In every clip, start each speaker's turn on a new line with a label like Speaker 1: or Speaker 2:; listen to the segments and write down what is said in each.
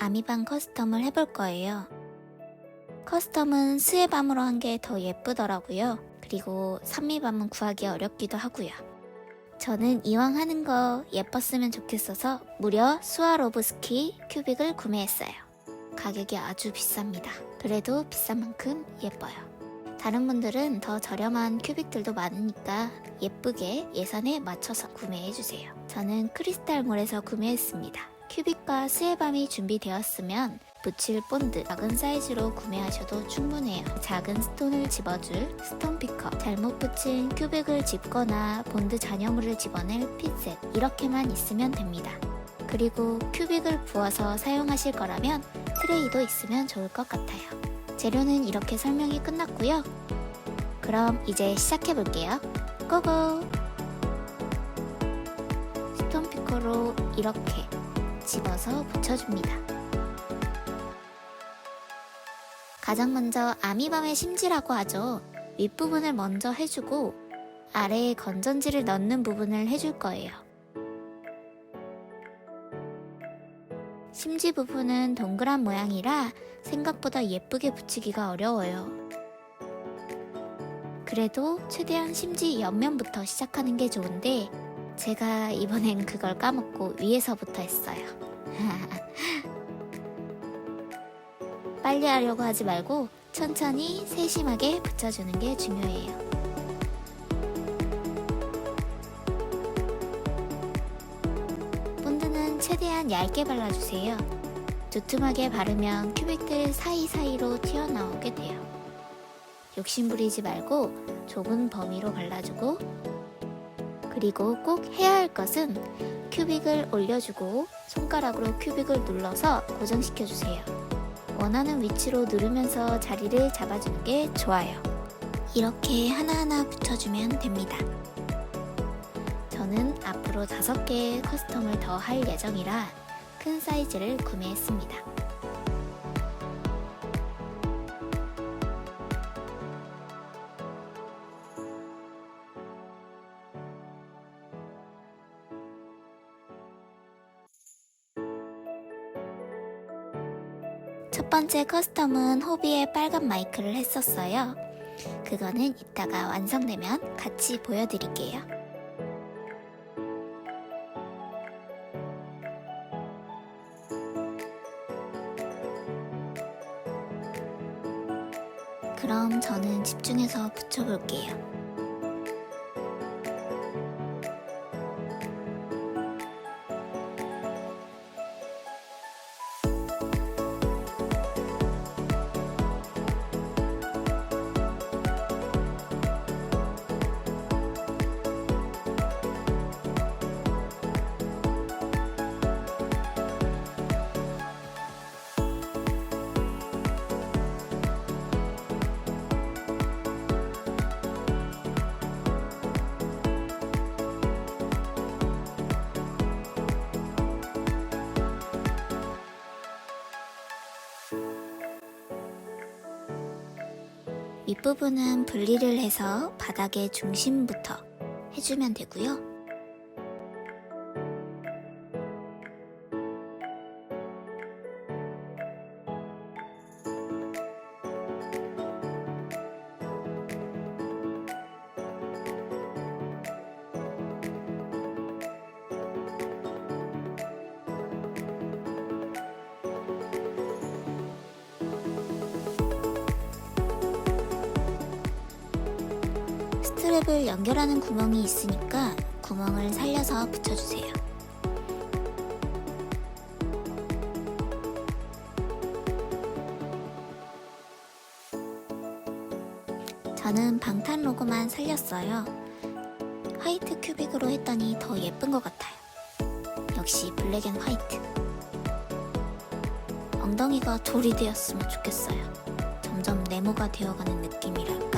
Speaker 1: 아미방 커스텀을 해볼 거예요. 커스텀은 스웨밤으로 한 게 더 예쁘더라고요. 그리고 산미밤은 구하기 어렵기도 하고요. 저는 이왕 하는 거 예뻤으면 좋겠어서 무려 스와로브스키 큐빅을 구매했어요. 가격이 아주 비쌉니다. 그래도 비싼 만큼 예뻐요. 다른 분들은 더 저렴한 큐빅들도 많으니까 예쁘게 예산에 맞춰서 구매해주세요. 저는 크리스탈몰에서 구매했습니다. 큐빅과 스웨밤이 준비되었으면 붙일 본드 작은 사이즈로 구매하셔도 충분해요. 작은 스톤을 집어줄 스톤 피커, 잘못 붙인 큐빅을 집거나 본드 잔여물을 집어낼 핀셋 이렇게만 있으면 됩니다. 그리고 큐빅을 부어서 사용하실 거라면 트레이도 있으면 좋을 것 같아요. 재료는 이렇게 설명이 끝났고요. 그럼 이제 시작해 볼게요. 고고! 스톤 피커로 이렇게 집어서 붙여줍니다. 가장 먼저 아미밤의 심지라고 하죠. 윗부분을 먼저 해주고 아래에 건전지를 넣는 부분을 해줄 거예요. 심지 부분은 동그란 모양이라 생각보다 예쁘게 붙이기가 어려워요. 그래도 최대한 심지 옆면부터 시작하는 게 좋은데 제가 이번엔 그걸 까먹고 위에서부터 했어요. 빨리 하려고 하지 말고 천천히 세심하게 붙여주는 게 중요해요. 본드는 최대한 얇게 발라주세요. 두툼하게 바르면 큐빅들 사이사이로 튀어나오게 돼요. 욕심부리지 말고 좁은 범위로 발라주고 그리고 꼭 해야 할 것은 큐빅을 올려주고 손가락으로 큐빅을 눌러서 고정시켜 주세요. 원하는 위치로 누르면서 자리를 잡아주는 게 좋아요. 이렇게 하나하나 붙여주면 됩니다. 저는 앞으로 5개의 커스텀을 더 할 예정이라 큰 사이즈를 구매했습니다. 첫 번째 커스텀은 호비에 빨간 마이크를 했었어요. 그거는 이따가 완성되면 같이 보여드릴게요. 윗부분은 분리를 해서 바닥의 중심부터 해주면 되고요. 스트랩을 연결하는 구멍이 있으니까 구멍을 살려서 붙여주세요. 저는 방탄 로고만 살렸어요. 화이트 큐빅으로 했더니 더 예쁜 것 같아요. 역시 블랙 앤 화이트. 엉덩이가 돌이 되었으면 좋겠어요. 점점 네모가 되어가는 느낌이랄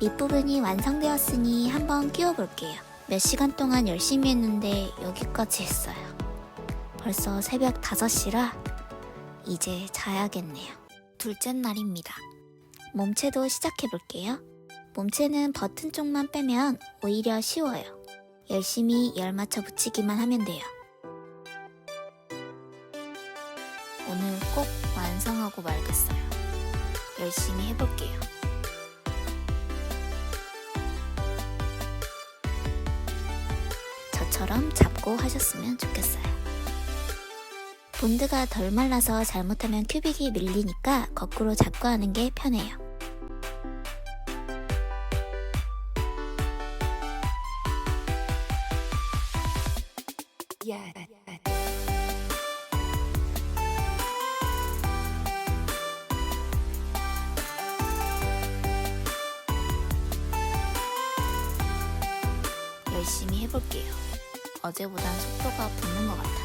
Speaker 1: 밑부분이 완성되었으니 한번 끼워 볼게요. 몇 시간 동안 열심히 했는데 여기까지 했어요. 벌써 새벽 5시라 이제 자야겠네요. 둘째 날입니다. 몸체도 시작해 볼게요. 몸체는 버튼 쪽만 빼면 오히려 쉬워요. 열심히 열 맞춰 붙이기만 하면 돼요. 오늘 꼭 완성하고 말겠어요. 열심히 해볼게요. 저처럼 잡고 하셨으면 좋겠어요. 본드가 덜 말라서 잘못하면 큐빅이 밀리니까 거꾸로 잡고 하는 게 편해요. 열 어제보단 속도가 붙는 것 같아요.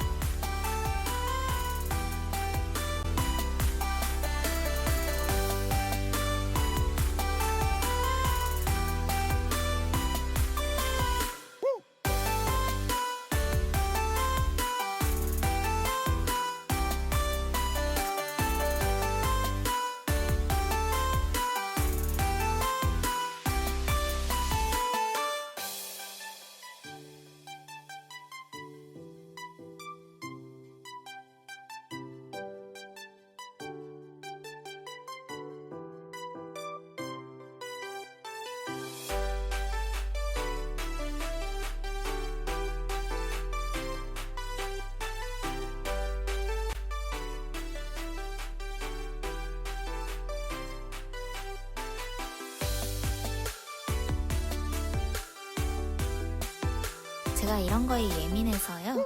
Speaker 1: 제가 이런 거에 예민해서요.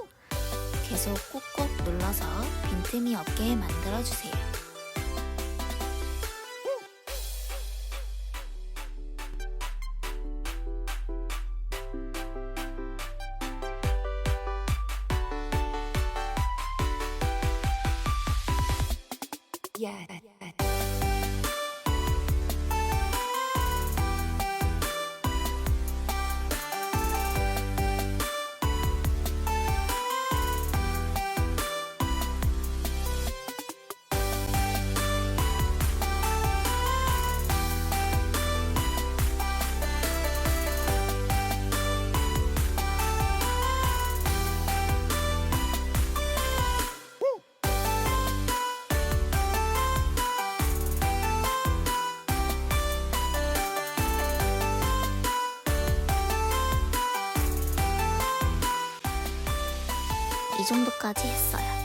Speaker 1: 계속 꾹꾹 눌러서 빈틈이 없게 만들어주세요. 이 정도까지 했어요.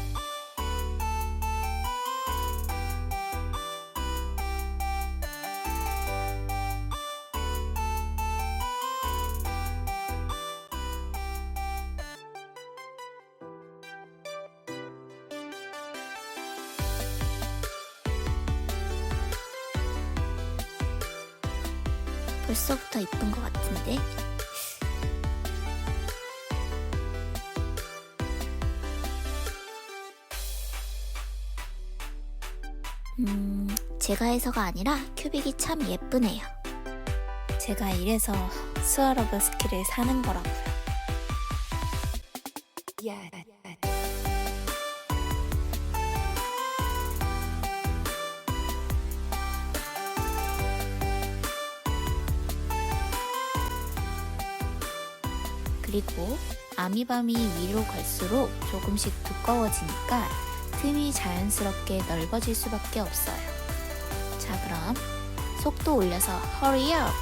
Speaker 1: 벌써부터 이쁜 것 같은데? 음, 제가 해서가 아니라 큐빅이 참 예쁘네요. 제가 이래서 스와러브 스킬을 사는 거라고요. 그리고 아미밤이 위로 갈수록 조금씩 두꺼워지니까 틈이 자연스럽게 넓어질 수밖에 없어요. 자, 그럼 속도 올려서 hurry up!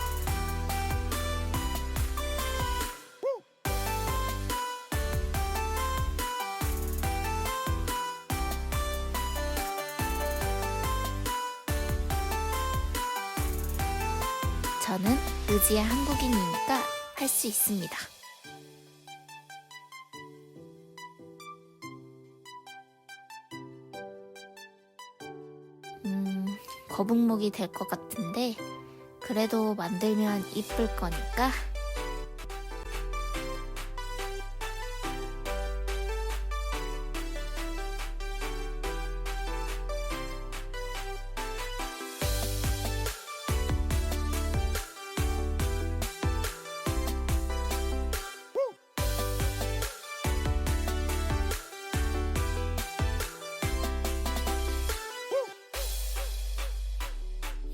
Speaker 1: 저는 의지의 한국인이니까 할 수 있습니다. 거북목이 될 것 같은데 그래도 만들면 이쁠 거니까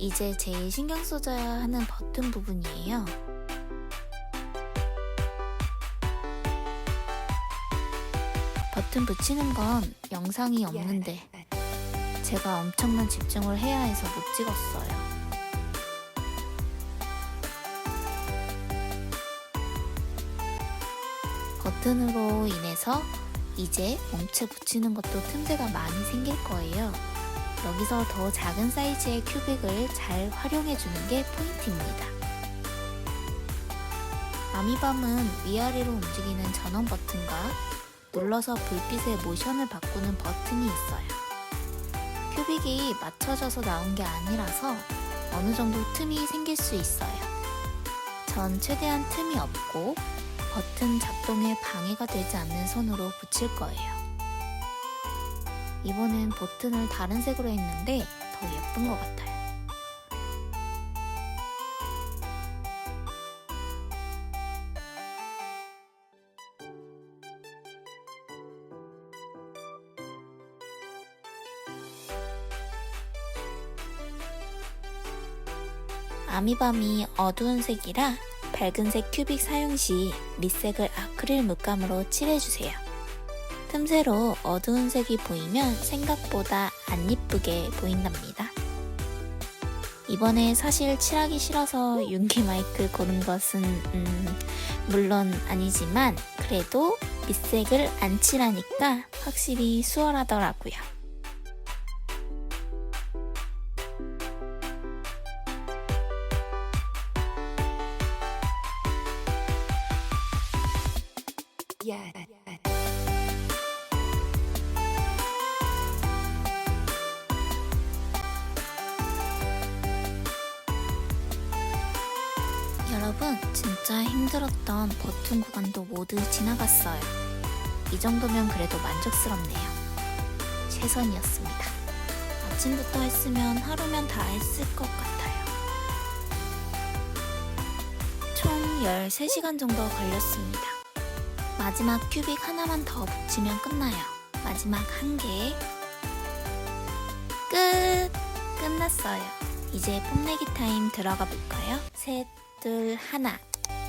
Speaker 1: 이제 제일 신경 써줘야 하는 버튼 부분이에요. 버튼 붙이는 건 영상이 없는데 제가 엄청난 집중을 해야 해서 못 찍었어요. 버튼으로 인해서 이제 몸체 붙이는 것도 틈새가 많이 생길 거예요. 여기서 더 작은 사이즈의 큐빅을 잘 활용해주는 게 포인트입니다. 아미밤은 위아래로 움직이는 전원 버튼과 눌러서 불빛의 모션을 바꾸는 버튼이 있어요. 큐빅이 맞춰져서 나온 게 아니라서 어느 정도 틈이 생길 수 있어요. 전 최대한 틈이 없고 버튼 작동에 방해가 되지 않는 선으로 붙일 거예요. 이번엔 버튼을 다른 색으로 했는데 더 예쁜 것 같아요. 아미밤이 어두운 색이라 밝은 색 큐빅 사용 시 밑색을 아크릴 물감으로 칠해주세요. 틈새로 어두운 색이 보이면 생각보다 안 이쁘게 보인답니다. 이번에 사실 칠하기 싫어서 윤기 마이크 고른 것은 음, 물론 아니지만 그래도 밑색을 안 칠하니까 확실히 수월하더라고요.
Speaker 2: Yeah.
Speaker 1: 여러분, 진짜 힘들었던 버튼 구간도 모두 지나갔어요. 이 정도면 그래도 만족스럽네요. 최선이었습니다. 아침부터 했으면 하루면 다 했을 것 같아요. 총 13시간 정도 걸렸습니다. 마지막 큐빅 하나만 더 붙이면 끝나요. 마지막 한 개. 끝! 끝났어요. 이제 뽐내기 타임 들어가 볼까요? 셋, 둘, 하나.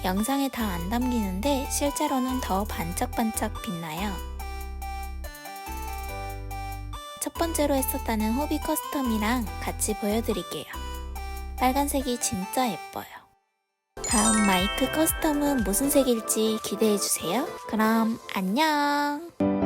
Speaker 1: 영상에 다 안 담기는데 실제로는 더 반짝반짝 빛나요. 첫 번째로 했었다는 호비 커스텀이랑 같이 보여드릴게요. 빨간색이 진짜 예뻐요. 다음 마이크 커스텀은 무슨 색일지 기대해주세요. 그럼 안녕!